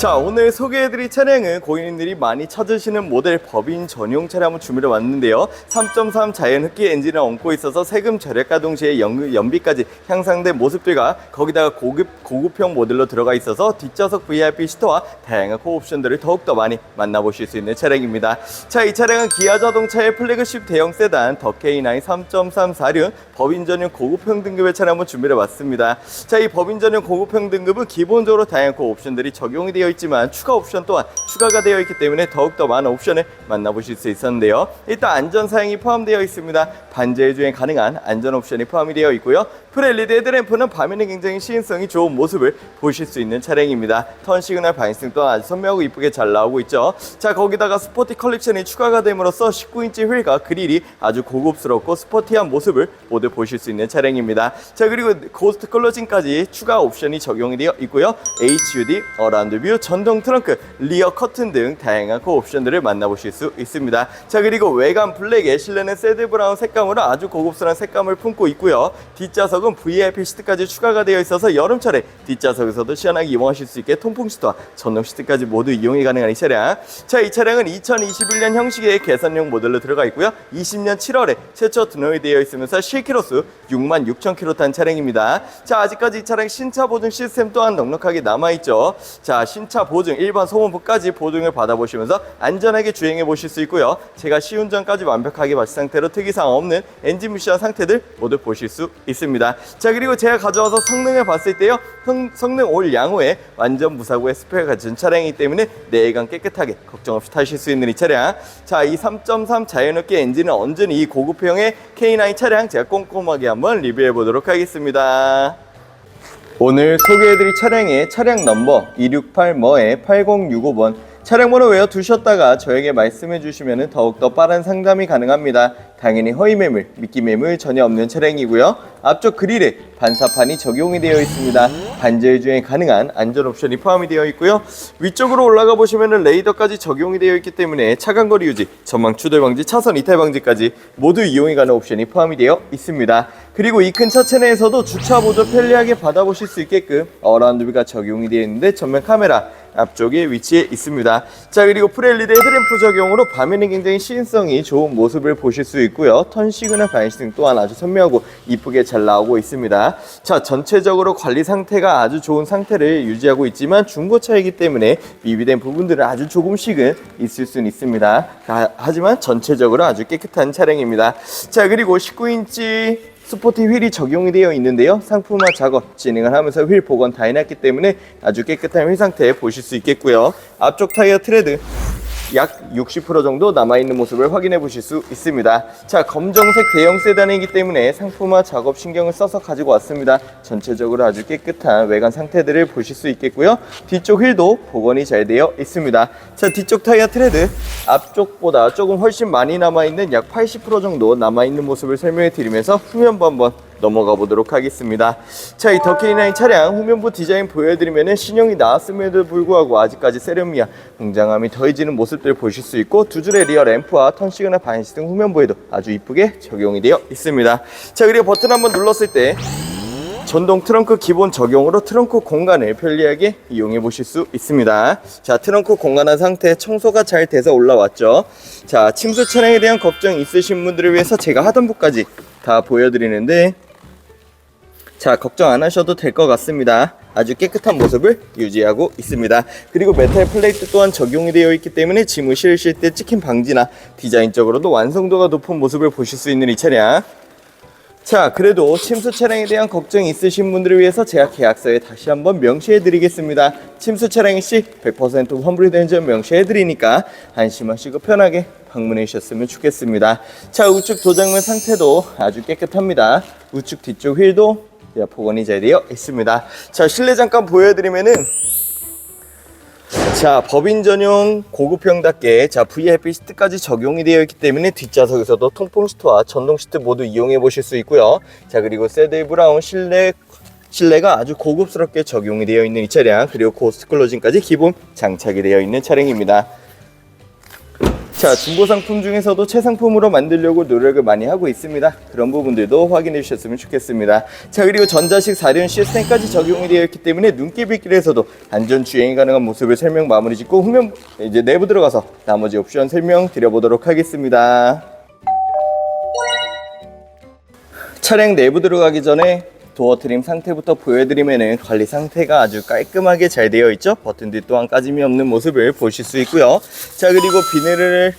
자 오늘 소개해드릴 차량은 고객님들이 많이 찾으시는 모델 법인 전용 차량을 준비해 왔는데요. 3.3 자연 흡기 엔진을 얹고 있어서 세금 절약과 동시에 연, 연비까지 향상된 모습들과 거기다가 고급, 고급형 모델로 들어가 있어서 뒷좌석 VIP 시트와 다양한 코옵션들을 더욱더 많이 만나보실 수 있는 차량입니다. 자 이 차량은 기아 자동차의 플래그십 대형 세단 더 K9 3.346 법인 전용 고급형 등급의 차량을 준비해 왔습니다. 자 이 법인 전용 고급형 등급은 기본적으로 다양한 옵션들이 적용이 되어 있지만 추가 옵션 또한 추가가 되어 있기 때문에 더욱더 많은 옵션을 만나보실 수 있었는데요. 일단 안전 사양이 포함되어 있습니다. 반자율 주행 가능한 안전 옵션이 포함이 되어 있고요. 프레일리드 헤드램프는 밤에는 굉장히 시인성이 좋은 모습을 보실 수 있는 차량입니다. 턴 시그널 반응성 또한 아주 선명하고 이쁘게 잘 나오고 있죠. 자 거기다가 스포티 컬렉션이 추가가 됨으로써 19인치 휠과 그릴이 아주 고급스럽고 스포티한 모습을 모두 보실 수 있는 차량입니다. 자 그리고 고스트 클로징까지 추가 옵션이 적용이 되어 있고요. HUD, 어라운드 뷰, 전동 트렁크, 리어 커튼 등 다양한 그 옵션들을 만나보실 수 있습니다. 자 그리고 외관 블랙에 실내는 새드 브라운 색감으로 아주 고급스러운 색감을 품고 있고요. 뒷좌석은 VIP 시트까지 추가가 되어 있어서 여름철에 뒷좌석에서도 시원하게 이용하실 수 있게 통풍 시트와 전동 시트까지 모두 이용이 가능한 이 차량. 자 이 차량은 2021년 형식의 개선용 모델로 들어가 있고요. 20년 7월에 최초 등록이 되어 있으면서 10km 6만 6천 킬로 탄 차량입니다. 자 아직까지 이 차량 신차 보증 시스템 또한 넉넉하게 남아 있죠. 자 신차 보증 일반 소모품까지 보증을 받아보시면서 안전하게 주행해 보실 수 있고요. 제가 시운전까지 완벽하게 마친 상태로 특이사항 없는 엔진 미션 상태들 모두 보실 수 있습니다. 자 그리고 제가 가져와서 성능을 봤을 때요. 성, 성능 올 양호에 완전 무사고의 스펙을 갖춘 차량이기 때문에 내관 깨끗하게 걱정 없이 타실 수 있는 이 차량. 자 이 3.3 자연흡기 엔진은 언제니 이 고급형의 K9 차량 제가 꼼꼼하게 한번 리뷰해 보도록 하겠습니다. 오늘 소개해드릴 차량의 차량 넘버 268머에 8065번 차량 번호 외워 두셨다가 저에게 말씀해 주시면 더욱더 빠른 상담이 가능합니다. 당연히 허위 매물, 미끼 매물 전혀 없는 차량이고요. 앞쪽 그릴에 반사판이 적용이 되어 있습니다. 반자율 주행 가능한 안전 옵션이 포함이 되어 있고요. 위쪽으로 올라가 보시면 레이더까지 적용이 되어 있기 때문에 차간 거리 유지, 전망 추돌 방지, 차선 이탈 방지까지 모두 이용이 가는 옵션이 포함이 되어 있습니다. 그리고 이 큰 차체 내에서도 주차 보조 편리하게 받아보실 수 있게끔 어라운드 뷰가 적용이 되어 있는데 전면 카메라 앞쪽에 위치해 있습니다. 자 그리고 프레일리드 헤드램프 적용으로 밤에는 굉장히 시인성이 좋은 모습을 보실 수 있고요. 턴 시그널 반시등 또한 아주 선명하고 이쁘게 잘 나오고 있습니다. 자 전체적으로 관리 상태가 아주 좋은 상태를 유지하고 있지만 중고차이기 때문에 미비된 부분들은 아주 조금씩은 있을 수는 있습니다. 가- 하지만 전체적으로 아주 깨끗한 차량입니다. 자 그리고 19인치 스포티 휠이 적용이 되어 있는데요. 상품화 작업 진행을 하면서 휠 복원 다 해놨기 때문에 아주 깨끗한 휠 상태 보실 수 있겠고요. 앞쪽 타이어 트레드 약 60% 정도 남아있는 모습을 확인해 보실 수 있습니다. 자, 검정색 대형 세단이기 때문에 상품화 작업 신경을 써서 가지고 왔습니다. 전체적으로 아주 깨끗한 외관 상태들을 보실 수 있겠고요. 뒤쪽 휠도 복원이 잘 되어 있습니다. 자, 뒤쪽 타이어 트레드 앞쪽보다 조금 훨씬 많이 남아있는 약 80% 정도 남아있는 모습을 설명해 드리면서 후면부 한번 넘어가 보도록 하겠습니다. 자, 이 더케이나인 차량 후면부 디자인 보여드리면은 신형이 나왔음에도 불구하고 아직까지 세련미와 웅장함이 더해지는 모습들 보실 수 있고 두 줄의 리어 램프와 턴 시그널 반시 등 후면부에도 아주 이쁘게 적용이 되어 있습니다. 자, 그리고 버튼 한번 눌렀을 때 전동 트렁크 기본 적용으로 트렁크 공간을 편리하게 이용해 보실 수 있습니다. 자, 트렁크 공간한 상태 청소가 잘 돼서 올라왔죠. 자, 침수 차량에 대한 걱정 있으신 분들을 위해서 제가 하단부까지 다 보여드리는데 자, 걱정 안 하셔도 될 것 같습니다. 아주 깨끗한 모습을 유지하고 있습니다. 그리고 메탈 플레이트 또한 적용이 되어 있기 때문에 짐을 실으실 때 찍힘 방지나 디자인적으로도 완성도가 높은 모습을 보실 수 있는 이 차량. 자, 그래도 침수 차량에 대한 걱정이 있으신 분들을 위해서 제가 계약서에 다시 한번 명시해 드리겠습니다. 침수 차량이 시100% 환불이 점 명시해 드리니까 안심하시고 편하게 방문해 주셨으면 좋겠습니다. 자, 우측 도장면 상태도 아주 깨끗합니다. 우측 뒤쪽 휠도 자, 복원이 잘 되어 있습니다. 자, 실내 잠깐 보여드리면은 자, 법인 전용 고급형답게 자 VIP 시트까지 적용이 되어 있기 때문에 뒷좌석에서도 통풍 시트와 전동 시트 모두 이용해 보실 수 있고요. 자, 그리고 세드 브라운 실내 실내가 아주 고급스럽게 적용이 되어 있는 이 차량 그리고 고스트 클로징까지 기본 장착이 되어 있는 차량입니다. 자, 중고 상품 중에서도 최상품으로 만들려고 노력을 많이 하고 있습니다. 그런 부분들도 확인해 주셨으면 좋겠습니다. 자, 그리고 전자식 4륜 시스템까지 적용이 되어 있기 때문에 눈길빗길에서도 안전 주행이 가능한 모습을 설명 마무리 짓고 후면 이제 내부 들어가서 나머지 옵션 설명 드려보도록 하겠습니다. 차량 내부 들어가기 전에 도어 트림 상태부터 보여드리면은 관리 상태가 아주 깔끔하게 잘 되어 있죠. 버튼들 또한 까짐이 없는 모습을 보실 수 있고요. 자 그리고 비닐을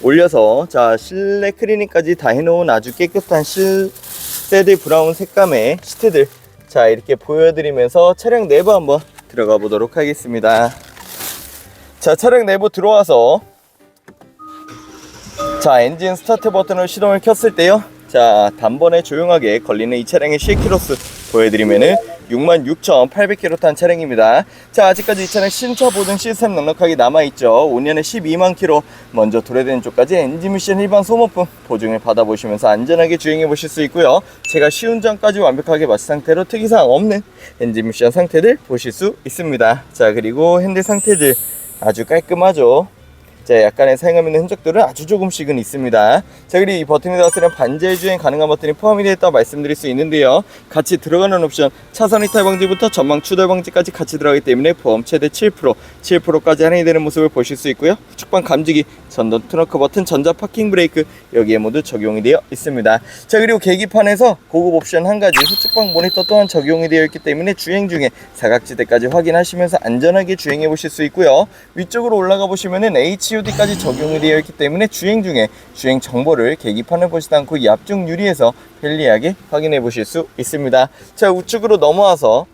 올려서 자 실내 클리닝까지 다 해놓은 아주 깨끗한 실세드 브라운 색감의 시트들 자 이렇게 보여드리면서 차량 내부 한번 들어가 보도록 하겠습니다. 자 차량 내부 들어와서 자 엔진 스타트 버튼을 시동을 켰을 때요 자 단번에 조용하게 걸리는 이 차량의 실키로스 보여드리면은 66,800km 탄 차량입니다. 자 아직까지 이 차량 신차 보증 시스템 넉넉하게 남아있죠. 5년에 12만 km 먼저 도래되는 쪽까지 엔진 미션 일반 소모품 보증을 받아보시면서 안전하게 주행해 보실 수 있고요. 제가 시운전까지 완벽하게 마친 상태로 특이사항 없는 엔진 미션 상태들 보실 수 있습니다. 자 그리고 핸들 상태들 아주 깔끔하죠 자, 약간의 사용하면 흔적들은 아주 조금씩은 있습니다. 자, 그리고 이 버튼에 때 반자율 주행 가능한 버튼이 포함이 되어 있다고 말씀드릴 수 있는데요. 같이 들어가는 옵션, 차선 이탈 방지부터 전방 추돌 방지까지 같이 들어가기 때문에 보험 최대 7%, 7%까지 할인이 되는 모습을 보실 수 있고요. 후측방 감지기, 전동 트렁크 버튼, 전자 파킹 브레이크 여기에 모두 적용이 되어 있습니다. 자, 그리고 계기판에서 고급 옵션 한 가지, 후측방 모니터 또한 적용이 되어 있기 때문에 주행 중에 사각지대까지 확인하시면서 안전하게 주행해 보실 수 있고요. 위쪽으로 올라가 보시면은 HUD까지 적용이 되어 있기 때문에 주행 중에 주행 정보를 계기판을 보지도 않고 이 앞쪽 유리에서 편리하게 확인해 보실 수 있습니다. 자, 우측으로 넘어와서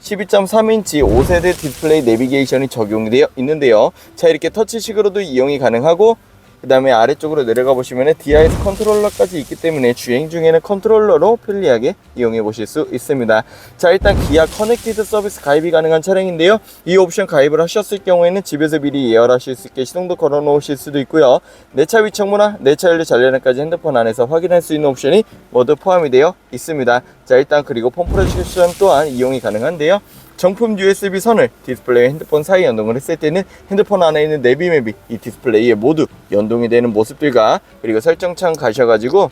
12.3인치 5세대 디스플레이 내비게이션이 적용이 되어 있는데요. 자, 이렇게 터치식으로도 이용이 가능하고 그 다음에 아래쪽으로 내려가 보시면 DIS 컨트롤러까지 있기 때문에 주행 중에는 컨트롤러로 편리하게 이용해 보실 수 있습니다. 자 일단 기아 커넥티드 서비스 가입이 가능한 차량인데요. 이 옵션 가입을 하셨을 경우에는 집에서 미리 예열하실 수 있게 시동도 걸어 놓으실 수도 있고요. 내 차 위청무나 내차 연료 잔련까지 핸드폰 안에서 확인할 수 있는 옵션이 모두 포함이 되어 있습니다. 자 일단 그리고 폼프레션 또한 이용이 가능한데요. 정품 USB 선을 디스플레이와 핸드폰 사이 연동을 했을 때는 핸드폰 안에 있는 내비맵이 이 디스플레이에 모두 연동이 되는 모습들과 그리고 설정창 가셔가지고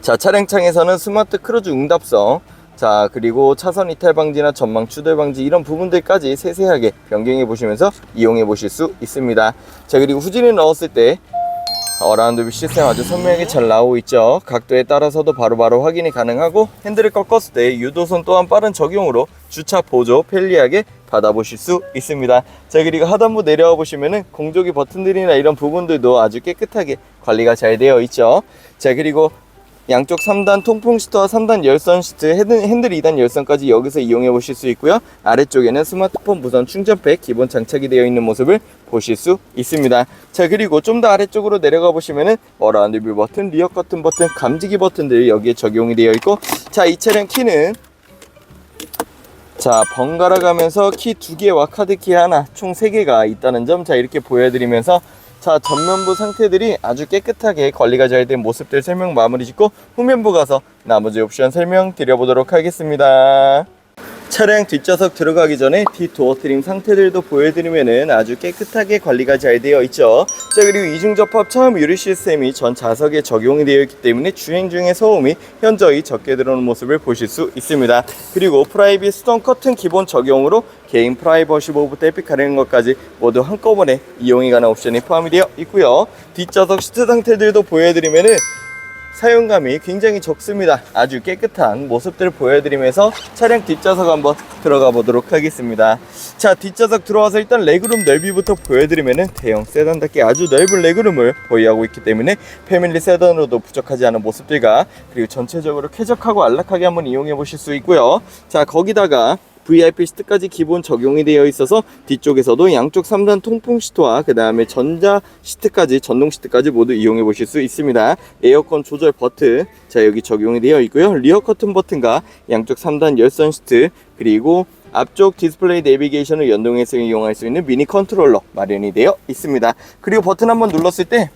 자 차량창에서는 스마트 크루즈 응답성 자 그리고 차선 이탈 방지나 전망 추돌 방지 이런 부분들까지 세세하게 변경해 보시면서 이용해 보실 수 있습니다. 자 그리고 후진을 넣었을 때 어라운드 뷰 시스템 아주 선명하게 잘 나오고 있죠. 각도에 따라서도 바로 바로 확인이 가능하고 핸들을 꺾었을 때 유도선 또한 빠른 적용으로 주차 보조 편리하게 받아보실 수 있습니다. 자 그리고 하단부 내려와 보시면은 공조기 버튼들이나 이런 부분들도 아주 깨끗하게 관리가 잘 되어 있죠. 자 그리고 양쪽 3단 통풍 시트와 3단 열선 시트, 핸들, 핸들 2단 열선까지 여기서 이용해 보실 수 있고요. 아래쪽에는 스마트폰 무선 충전팩 기본 장착이 되어 있는 모습을 보실 수 있습니다. 자, 그리고 좀 더 아래쪽으로 내려가 보시면은 어라운드 뷰 버튼, 리어 커튼 버튼, 감지기 버튼들이 여기에 적용이 되어 있고 자, 이 차량 키는 자, 번갈아 가면서 키 두 개와 카드 키 하나, 총 세 개가 있다는 점, 자, 이렇게 보여드리면서, 자, 전면부 상태들이 아주 깨끗하게 관리가 잘 된 모습들 설명 마무리 짓고, 후면부 가서 나머지 옵션 설명 드려보도록 하겠습니다. 차량 뒷좌석 들어가기 전에 뒷도어 트림 상태들도 보여드리면은 아주 깨끗하게 관리가 잘 되어 있죠. 자 그리고 이중 접합 차음 유리 시스템이 전 좌석에 적용이 되어 있기 때문에 주행 중에 소음이 현저히 적게 들어오는 모습을 보실 수 있습니다. 그리고 프라이빗 수동 커튼 기본 적용으로 개인 프라이버시 모브부터 에픽하는 것까지 모두 한꺼번에 이용이 가능한 옵션이 포함이 되어 있고요. 뒷좌석 시트 상태들도 보여드리면은 사용감이 굉장히 적습니다. 아주 깨끗한 모습들을 보여드리면서 차량 뒷좌석 한번 들어가 보도록 하겠습니다. 자, 뒷좌석 들어와서 일단 레그룸 넓이부터 보여드리면은 대형 세단답게 아주 넓은 레그룸을 보유하고 있기 때문에 패밀리 세단으로도 부족하지 않은 모습들과 그리고 전체적으로 쾌적하고 안락하게 한번 이용해 보실 수 있고요. 자, 거기다가 VIP 시트까지 기본 적용이 되어 있어서 뒤쪽에서도 양쪽 3단 통풍 시트와 그 다음에 전자 시트까지 전동 시트까지 모두 이용해 보실 수 있습니다. 에어컨 조절 버튼 자 여기 적용이 되어 있고요. 리어 커튼 버튼과 양쪽 3단 열선 시트 그리고 앞쪽 디스플레이 내비게이션을 연동해서 이용할 수 있는 미니 컨트롤러 마련이 되어 있습니다. 그리고 버튼 한번 눌렀을 때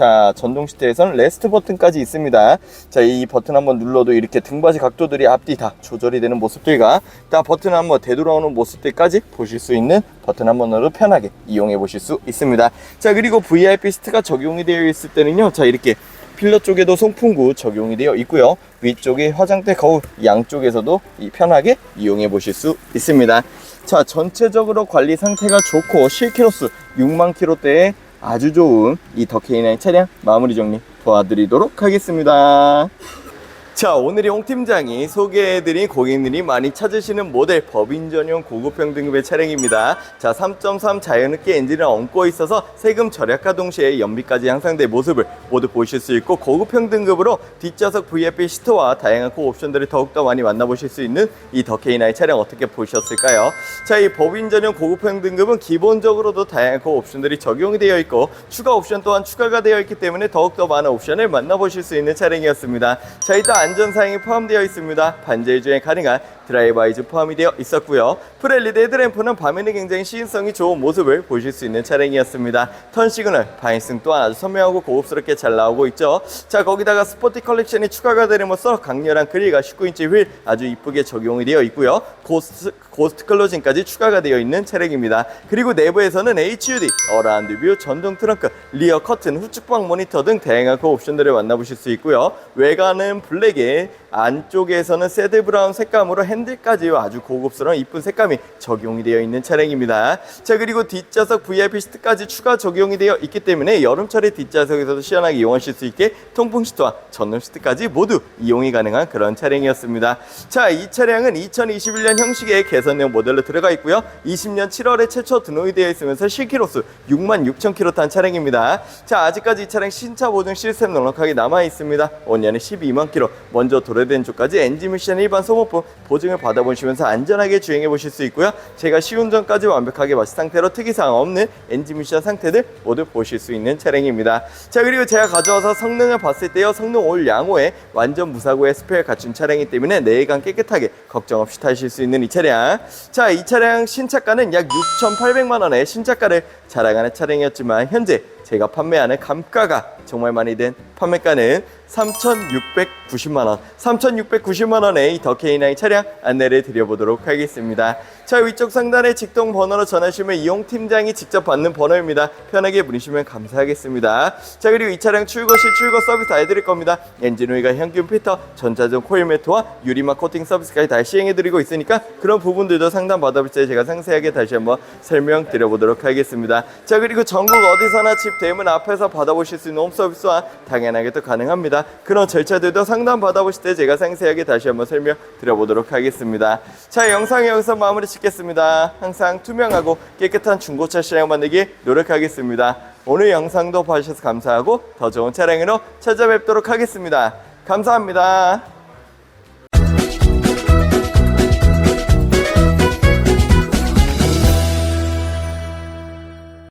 자, 전동 시트에서는 레스트 버튼까지 있습니다. 자, 이 버튼 한번 눌러도 이렇게 등받이 각도들이 앞뒤 다 조절이 되는 모습들과 딱 버튼 한번 되돌아오는 모습들까지 보실 수 있는 버튼 한 번으로 편하게 이용해 보실 수 있습니다. 자, 그리고 VIP 시트가 적용이 되어 있을 때는요. 자, 이렇게 필러 쪽에도 송풍구 적용이 되어 있고요. 위쪽에 화장대 거울 양쪽에서도 이 편하게 이용해 보실 수 있습니다. 자, 전체적으로 관리 상태가 좋고 실키로수 6만 킬로대에 아주 좋은 이 더케이나의 차량 마무리 정리 도와드리도록 하겠습니다. 자, 오늘이 홍 팀장이 소개해드린 고객님이 많이 찾으시는 모델 법인 전용 고급형 등급의 차량입니다. 자, 3.3 자연흡기 엔진을 얹고 있어서 세금 절약과 동시에 연비까지 향상된 모습을 모두 보실 수 있고 고급형 등급으로 뒷좌석 VIP 시트와 다양한 고 옵션들을 더욱더 많이 만나보실 수 있는 이 더케이나의 차량 어떻게 보셨을까요? 자, 이 법인 전용 고급형 등급은 기본적으로도 다양한 고 옵션들이 적용이 되어 있고 추가 옵션 또한 추가가 되어 있기 때문에 더욱더 많은 옵션을 만나보실 수 있는 차량이었습니다. 자, 일단 안전사항이 포함되어 있습니다. 반자율 주행 가능한 드라이브 아이즈 포함이 되어 있었고요. 프렐리드 헤드램프는 밤에는 굉장히 시인성이 좋은 모습을 보실 수 있는 차량이었습니다. 턴 시그널, 바인승 또한 아주 선명하고 고급스럽게 잘 나오고 있죠. 자, 거기다가 스포티 컬렉션이 추가가 되면서 강렬한 그릴과 19인치 휠 아주 이쁘게 적용이 되어 있고요. 고스트, 고스트 클로징까지 추가가 되어 있는 차량입니다. 그리고 내부에서는 HUD, 어라운드 뷰, 전동 트렁크, 리어 커튼, 후측방 모니터 등 다양한 그 옵션들을 만나보실 수 있고요. 외관은 블랙 에 안쪽에서는 새드 브라운 색감으로 핸들까지 아주 고급스러운 이쁜 색감이 적용이 되어 있는 차량입니다. 자 그리고 뒷좌석 VIP 시트까지 추가 적용이 되어 있기 때문에 여름철에 뒷좌석에서도 시원하게 이용하실 수 있게 통풍 시트와 전동 시트까지 모두 이용이 가능한 그런 차량이었습니다. 자 이 차량은 2021년 형식의 개선형 모델로 들어가 있고요. 20년 7월에 최초 등록이 되어 있으면서 실키로수 6만 6천 킬로 탄 차량입니다. 자 아직까지 이 차량 신차 보증 시스템 넉넉하게 남아 있습니다. 5년에 12만 킬로 먼저 도 래된 쪽까지 엔진 미션 일반 소모품 보증을 받아보시면서 안전하게 주행해 보실 수 있고요. 제가 시운전까지 완벽하게 마친 상태로 특이사항 없는 엔진 미션 상태들 모두 보실 수 있는 차량입니다. 자 그리고 제가 가져와서 성능을 봤을 때요. 성능 올 양호에 완전 무사고의 스페어 갖춘 차량이기 때문에 내관 깨끗하게 걱정 없이 타실 수 있는 이 차량. 자 이 차량 신차가는 약 6,800만 원의 신차가를 자랑하는 차량이었지만 현재 제가 판매하는 감가가 정말 많이 된 판매가는 3,690만 원, 3,690만 원의 이 더케이나이 차량 안내를 드려보도록 하겠습니다. 자 위쪽 상단에 직동 번호로 전화주시면 이용 팀장이 직접 받는 번호입니다. 편하게 문의시면 감사하겠습니다. 자 그리고 이 차량 출고 시 출고 서비스 다 해드릴 겁니다. 엔진 오일과 향균 필터, 전자전 코일 매트와 유리막 코팅 서비스까지 다 시행해드리고 있으니까 그런 부분들도 상담 받아볼 때 제가 상세하게 다시 한번 설명드려보도록 하겠습니다. 자 그리고 전국 어디서나 집 대문 앞에서 받아보실 수 있는 홈 서비스와 당연하게 또 가능합 그런 절차들도 상담 받아보실 때 제가 상세하게 다시 한번 설명드려보도록 하겠습니다. 자 영상 여기서 마무리 짓겠습니다. 항상 투명하고 깨끗한 중고차 시장 만들기 노력하겠습니다. 오늘 영상도 봐주셔서 감사하고 더 좋은 차량으로 찾아뵙도록 하겠습니다. 감사합니다.